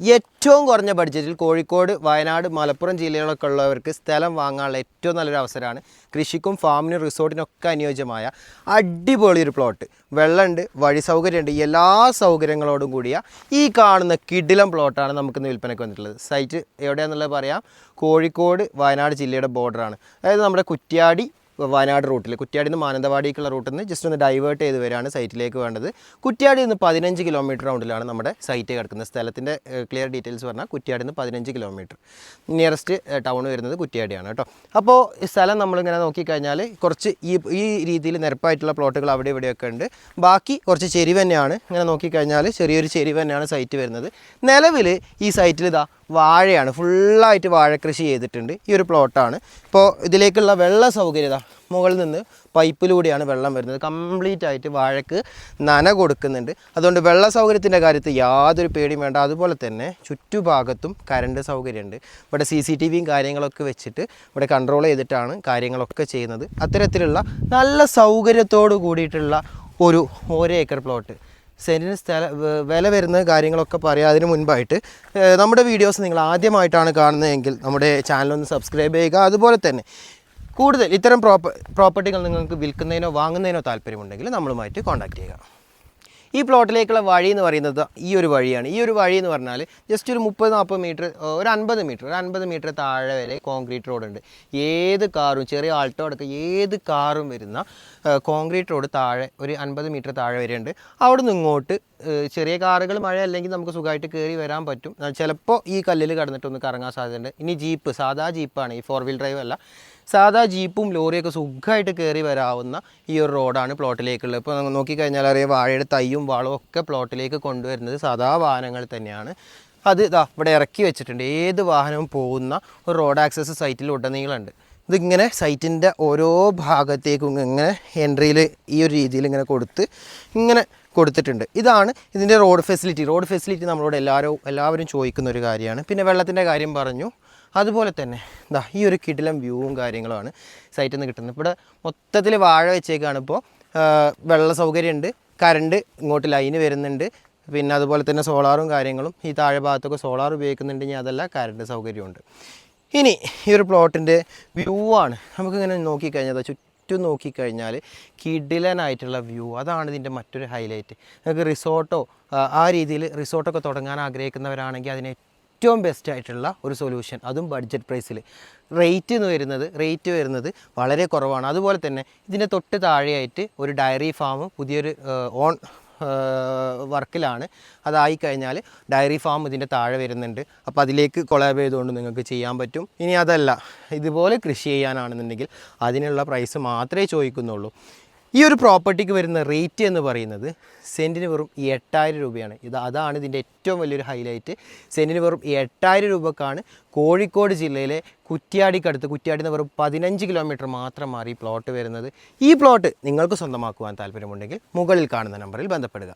ഏറ്റവും കുറഞ്ഞ ബഡ്ജറ്റിൽ കോഴിക്കോട് വയനാട് മലപ്പുറം ജില്ലകളൊക്കെ ഉള്ളവർക്ക് സ്ഥലം വാങ്ങാനുള്ള ഏറ്റവും നല്ലൊരു അവസരമാണ് കൃഷിക്കും ഫാമിനും റിസോർട്ടിനൊക്കെ അനുയോജ്യമായ അടിപൊളി ഒരു പ്ലോട്ട്. വെള്ളമുണ്ട് വഴി സൗകര്യമുണ്ട് എല്ലാ സൗകര്യങ്ങളോടും കൂടിയ ഈ കാണുന്ന കിടിലം പ്ലോട്ടാണ് നമുക്കിന്ന് വിൽപ്പനയ്ക്ക് വന്നിട്ടുള്ളത്. സൈറ്റ് എവിടെയാണെന്നുള്ളത് പറയാം. കോഴിക്കോട് വയനാട് ജില്ലയുടെ ബോർഡറാണ് അതായത് നമ്മുടെ കുറ്റ്യാടി വയനാട് റൂട്ടിൽ കുറ്റ്യാടി നിന്ന് മാനന്തവാടിക്കുള്ള റൂട്ടിൽ നിന്ന് ജസ്റ്റ് ഒന്ന് ഡൈവേർട്ട് ചെയ്ത് വരാണ് സൈറ്റിലേക്ക് വേണ്ടത്. കുറ്റ്യാടി നിന്ന് പതിനഞ്ച് കിലോമീറ്റർ റൗണ്ടിലാണ് നമ്മുടെ സൈറ്റ് കിടക്കുന്നത്. സ്ഥലത്തിന്റെ ക്ലിയർ ഡീറ്റെയിൽസ് പറഞ്ഞാൽ കുറ്റ്യാടി നിന്ന് പതിനഞ്ച് കിലോമീറ്റർ നിയറസ്റ്റ് ടൗൺ വരുന്നത് കുറ്റ്യാടിയാണ് കേട്ടോ. അപ്പോൾ സ്ഥലം നമ്മളിങ്ങനെ നോക്കിക്കഴിഞ്ഞാൽ കുറച്ച് ഈ ഈ രീതിയിൽ നിരപ്പായിട്ടുള്ള പ്ലോട്ടുകൾ അവിടെ ഇവിടെയൊക്കെ ഉണ്ട്. ബാക്കി കുറച്ച് ചെരിവ് തന്നെയാണ്. ഇങ്ങനെ നോക്കിക്കഴിഞ്ഞാൽ ചെറിയൊരു ചെരിവ് തന്നെയാണ് സൈറ്റ് വരുന്നത്. നിലവിൽ ഈ സൈറ്റിൽ ഇതാ വാഴയാണ്. ഫുള്ളായിട്ട് വാഴക്കൃഷി ചെയ്തിട്ടുണ്ട്. ഈ ഒരു പ്ലോട്ടാണ്. ഇപ്പോൾ ഇതിലേക്കുള്ള വെള്ള സൗകര്യത മുകളിൽ നിന്ന് പൈപ്പിലൂടെയാണ് വെള്ളം വരുന്നത്. കംപ്ലീറ്റ് ആയിട്ട് വാഴക്ക് നന കൊടുക്കുന്നുണ്ട്. അതുകൊണ്ട് വെള്ള സൗകര്യത്തിന്റെ കാര്യത്തിൽ യാതൊരു പേടിയും വേണ്ട. അതുപോലെ തന്നെ ചുറ്റുഭാഗത്തും കറണ്ട് സൗകര്യമുണ്ട്. ഇവിടെ സി സി ടി വിയും കാര്യങ്ങളൊക്കെ വെച്ചിട്ട് ഇവിടെ കൺട്രോൾ ചെയ്തിട്ടാണ് കാര്യങ്ങളൊക്കെ ചെയ്യുന്നത്. അത്തരത്തിലുള്ള നല്ല സൗകര്യത്തോട് കൂടിയിട്ടുള്ള ഒരു ഒരേക്കർ പ്ലോട്ട്. സെന്റിന് സ്ഥല വില വരുന്ന കാര്യങ്ങളൊക്കെ പറയാം അതിന് മുൻപായിട്ട്. നമ്മുടെ വീഡിയോസ് നിങ്ങൾ ആദ്യമായിട്ടാണ് കാണുന്നതെങ്കിൽ നമ്മുടെ ചാനലൊന്ന് സബ്സ്ക്രൈബ് ചെയ്യുക. അതുപോലെ തന്നെ കൂടുതൽ ഇത്തരം പ്രോപ്പർ പ്രോപ്പർട്ടികൾ നിങ്ങൾക്ക് വിൽക്കുന്നതിനോ വാങ്ങുന്നതിനോ താല്പര്യമുണ്ടെങ്കിൽ നമ്മളുമായിട്ട് കോൺടാക്റ്റ് ചെയ്യുക. ഈ പ്ലോട്ടിലേക്കുള്ള വഴി എന്ന് പറയുന്നത് ഈ ഒരു വഴിയാണ്. ഈ ഒരു വഴി എന്ന് പറഞ്ഞാൽ ജസ്റ്റ് ഒരു മുപ്പത് നാൽപ്പത് മീറ്റർ ഒരു അൻപത് മീറ്റർ ഒരു അൻപത് മീറ്റർ താഴെ വരെ കോൺക്രീറ്റ് റോഡ് ഉണ്ട്. ഏത് കാറും ചെറിയ ആൾട്ടോ അടക്കം ഏത് കാറും വരുന്ന കോൺക്രീറ്റ് റോഡ് താഴെ ഒരു അൻപത് മീറ്റർ താഴെ വരെ ഉണ്ട് അവിടെ നിന്ന് ഇങ്ങോട്ട് ചെറിയ കാറുകൾ മഴ അല്ലെങ്കിൽ നമുക്ക് സുഖമായിട്ട് കയറി വരാൻ പറ്റും. ചിലപ്പോൾ ഈ കല്ലിൽ കടന്നിട്ടൊന്ന് കറങ്ങാൻ സാധ്യതയുണ്ട്. ഇനി ജീപ്പ് സാധാ ജീപ്പാണ് ഈ ഫോർ വീൽ ഡ്രൈവ് അല്ല. സാധാ ജീപ്പും ലോറിയൊക്കെ സുഖമായിട്ട് കയറി വരാവുന്ന ഈ ഒരു റോഡാണ് പ്ലോട്ടിലേക്കുള്ളത്. ഇപ്പോൾ നോക്കിക്കഴിഞ്ഞാൽ അറിയാം വാഴയുടെ തൈയും വളവും ഒക്കെ പ്ലോട്ടിലേക്ക് കൊണ്ടുവരുന്നത് സാധാ വാഹനങ്ങൾ തന്നെയാണ്. അത് ഇതാ ഇവിടെ ഇറക്കി വെച്ചിട്ടുണ്ട്. ഏത് വാഹനവും പോകുന്ന ഒരു റോഡ് ആക്സസ് സൈറ്റിൽ ഉടനീളമുണ്ട്. ഇതിങ്ങനെ സൈറ്റിന്റെ ഓരോ ഭാഗത്തേക്കും ഇങ്ങനെ എൻട്രിയിൽ ഈ ഒരു രീതിയിൽ ഇങ്ങനെ കൊടുത്ത് ഇങ്ങനെ കൊടുത്തിട്ടുണ്ട്. ഇതാണ് ഇതിന്റെ റോഡ് ഫെസിലിറ്റി. റോഡ് ഫെസിലിറ്റി നമ്മളോട് എല്ലാവരും എല്ലാവരും ചോദിക്കുന്ന ഒരു കാര്യമാണ്. പിന്നെ വെള്ളത്തിന്റെ കാര്യം പറഞ്ഞു. അതുപോലെ തന്നെ എന്താ ഈ ഒരു കിടിലം വ്യൂവും കാര്യങ്ങളുമാണ് സൈറ്റിൽ നിന്ന് കിട്ടുന്നത്. ഇവിടെ മൊത്തത്തിൽ വാഴ വെച്ചേക്കാണ് ഇപ്പോൾ വെള്ള സൗകര്യമുണ്ട് കറണ്ട് ഇങ്ങോട്ട് ലൈന് വരുന്നുണ്ട്. പിന്നെ അതുപോലെ തന്നെ സോളാറും കാര്യങ്ങളും ഈ താഴെ ഭാഗത്തൊക്കെ സോളാർ ഉപയോഗിക്കുന്നുണ്ട് ഇനി അതല്ല കറണ്ട് സൗകര്യമുണ്ട് ഇനി ഈ ഒരു പ്ലോട്ടിന്റെ വ്യൂ ആണ്. നമുക്കിങ്ങനെ നോക്കിക്കഴിഞ്ഞാൽ ചുറ്റും നോക്കിക്കഴിഞ്ഞാൽ കിടിലനായിട്ടുള്ള വ്യൂ അതാണ് ഇതിന്റെ മറ്റൊരു ഹൈലൈറ്റ് നിങ്ങൾക്ക് റിസോർട്ടോ ആ രീതിയിൽ റിസോർട്ടൊക്കെ തുടങ്ങാൻ ആഗ്രഹിക്കുന്നവരാണെങ്കിൽ അതിന് ഏറ്റവും ബെസ്റ്റ് ആയിട്ടുള്ള ഒരു സൊല്യൂഷൻ അതും ബഡ്ജറ്റ് പ്രൈസിൽ റേറ്റ് എന്ന് വരുന്നത് റേറ്റ് വരുന്നത് വളരെ കുറവാണ്. അതുപോലെ തന്നെ ഇതിന്റെ തൊട്ട് താഴെയായിട്ട് ഒരു ഡയറി ഫാം പുതിയൊരു ഓൺ വർക്കിലാണ്. അതായി കഴിഞ്ഞാൽ ഡയറി ഫാം ഇതിന്റെ താഴെ വരുന്നുണ്ട്. അപ്പോൾ അതിലേക്ക് കൊളാബ് ചെയ്തുകൊണ്ട് നിങ്ങൾക്ക് ചെയ്യാൻ പറ്റും. ഇനി അതല്ല ഇതുപോലെ കൃഷി ചെയ്യാനാണെന്നുണ്ടെങ്കിൽ അതിനുള്ള പ്രൈസ് മാത്രമേ ചോദിക്കുന്നുള്ളൂ. ഈ ഒരു പ്രോപ്പർട്ടിക്ക് വരുന്ന റേറ്റ് എന്ന് പറയുന്നത് സെന്റിന് വെറും എട്ടായിരം രൂപയാണ്. ഇത് അതാണ് ഇതിന്റെ ഏറ്റവും വലിയൊരു ഹൈലൈറ്റ്. സെന്റിന് വെറും എട്ടായിരം രൂപക്കാണ് കോഴിക്കോട് ജില്ലയിലെ കുറ്റ്യാടിക്കടുത്ത് കുറ്റ്യാടിന്ന് വെറും പതിനഞ്ച് കിലോമീറ്റർ മാത്രം മാറി പ്ലോട്ട് വരുന്നത്. ഈ പ്ലോട്ട് നിങ്ങൾക്ക് സ്വന്തമാക്കുവാൻ താല്പര്യമുണ്ടെങ്കിൽ മുകളിൽ കാണുന്ന നമ്പറിൽ ബന്ധപ്പെടുക.